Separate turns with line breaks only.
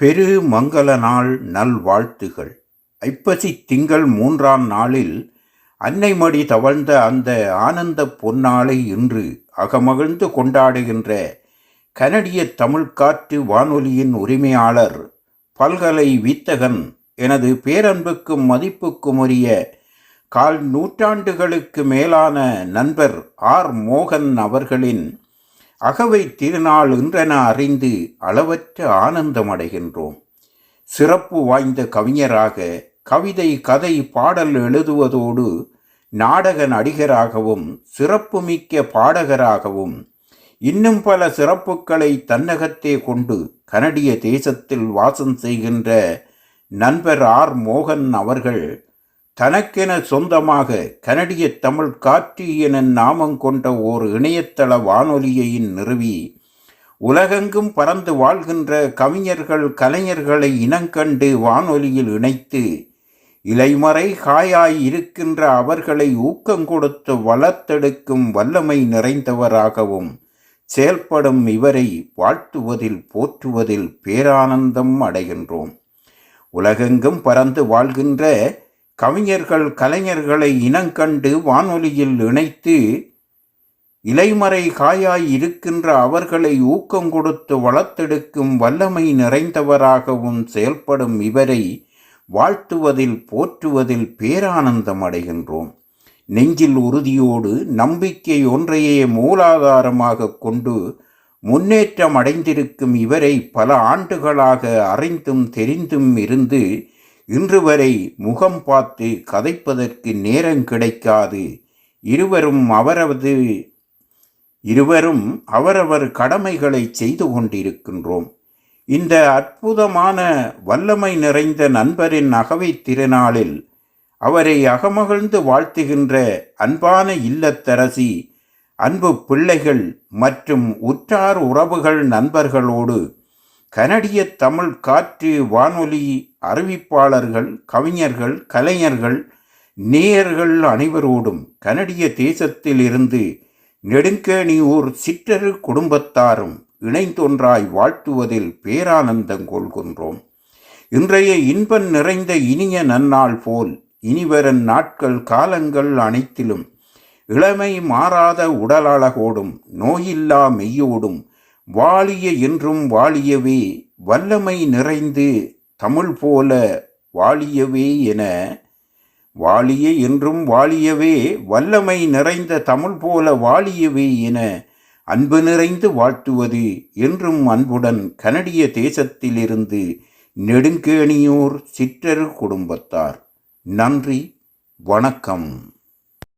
பெரு மங்கள நாள் நல்வாழ்த்துகள் ஐப்பசி திங்கள் மூன்றாம் நாளில் அன்னைமடி தவழ்ந்த அந்த ஆனந்த பொன்னாளை இன்று அகமகிழ்ந்து கொண்டாடுகின்ற கனடிய தமிழ்காற்று வானொலியின் உரிமையாளர் பல்கலை வித்தகன் எனது பேரன்புக்கும் மதிப்புக்கும் உரிய கால் நூற்றாண்டுகளுக்கு மேலான நண்பர் ஆர் மோகன் அவர்களின் அகவை திருநாள் என்றென அறிந்து அளவற்ற ஆனந்தமடைகின்றோம். சிறப்பு வாய்ந்த கவிஞராக கவிதை கதை பாடல் எழுதுவதோடு நாடக நடிகராகவும் சிறப்புமிக்க பாடகராகவும் இன்னும் பல சிறப்புகளை தன்னகத்தே கொண்டு கனடிய தேசத்தில் வாசம் செய்கின்ற நண்பர் ஆர் மோகன் அவர்கள் தனக்கென சொந்தமாக கனடிய தமிழ் காற்று என நாமம் கொண்ட ஓர் இணையதள வானொலியை நிறுவி உலகெங்கும் பறந்து வாழ்கின்ற கவிஞர்கள் கலைஞர்களை இனங்கண்டு வானொலியில் இணைத்து இலைமறை காயாய் இருக்கின்ற அவர்களை ஊக்கம் கொடுத்து வளர்த்தெடுக்கும் வல்லமை நிறைந்தவராகவும் செயல்படும் இவரை வாழ்த்துவதில் போற்றுவதில் பேரானந்தம் அடைகின்றோம். உலகெங்கும் பறந்து வாழ்கின்ற கவிஞர்கள் கலைஞர்களை இனங்கண்டு வானொலியில் இணைத்து இலைமறை காயாய் இருக்கின்ற அவர்களை ஊக்கம் கொடுத்து வளர்த்தெடுக்கும் வல்லமை நிறைந்தவராகவும் செயல்படும் இவரை வாழ்த்துவதில் போற்றுவதில் பேரானந்தம் அடைகின்றோம். நெஞ்சில் உறுதியோடு நம்பிக்கை ஒன்றையே மூலாதாரமாக கொண்டு முன்னேற்றம் அடைந்திருக்கும் இவரை பல ஆண்டுகளாக அறிந்தும் தெரிந்தும் இருந்து இன்று வரை முகம் பார்த்து கதைப்பதற்கு நேரம் கிடைக்காது. இருவரும் அவரது இருவரும் அவரவர் கடமைகளை செய்து கொண்டிருக்கின்றோம். இந்த அற்புதமான வல்லமை நிறைந்த நண்பரின் அகவை திருநாளில் அவரை அகமகிழ்ந்து வாழ்த்துகின்ற அன்பான இல்லத்தரசி அன்பு பிள்ளைகள் மற்றும் உற்றார் உறவுகள் நண்பர்களோடு கனடிய தமிழ் காற்று வானொலி அறிவிப்பாளர்கள் கவிஞர்கள் கலைஞர்கள் நேயர்கள் அனைவரோடும் கனடிய தேசத்தில் இருந்து நெடுங்கேணியூர் சிற்றரு குடும்பத்தாரும் இணைந்தொன்றாய் வாழ்த்துவதில் பேரானந்தம் கொள்கின்றோம். இன்றைய இன்பம் நிறைந்த இனிய நன்னாள் போல் இனிவரும் நாட்கள் காலங்கள் அனைத்திலும் இளமை மாறாத உடலழகோடும் நோயில்லா மெய்யோடும் வாழிய என்றும் வாழியவே வல்லமை நிறைந்து தமிழ் போல வாழியவே என வாழிய என்றும் வாழியவே வல்லமை நிறைந்த தமிழ் போல வாழியவே என அன்பு நிறைந்து வாழ்த்துவது என்றும் அன்புடன் கனடிய தேசத்திலிருந்து நெடுங்கேணியோர் சிற்றரு குடும்பத்தார். நன்றி வணக்கம்.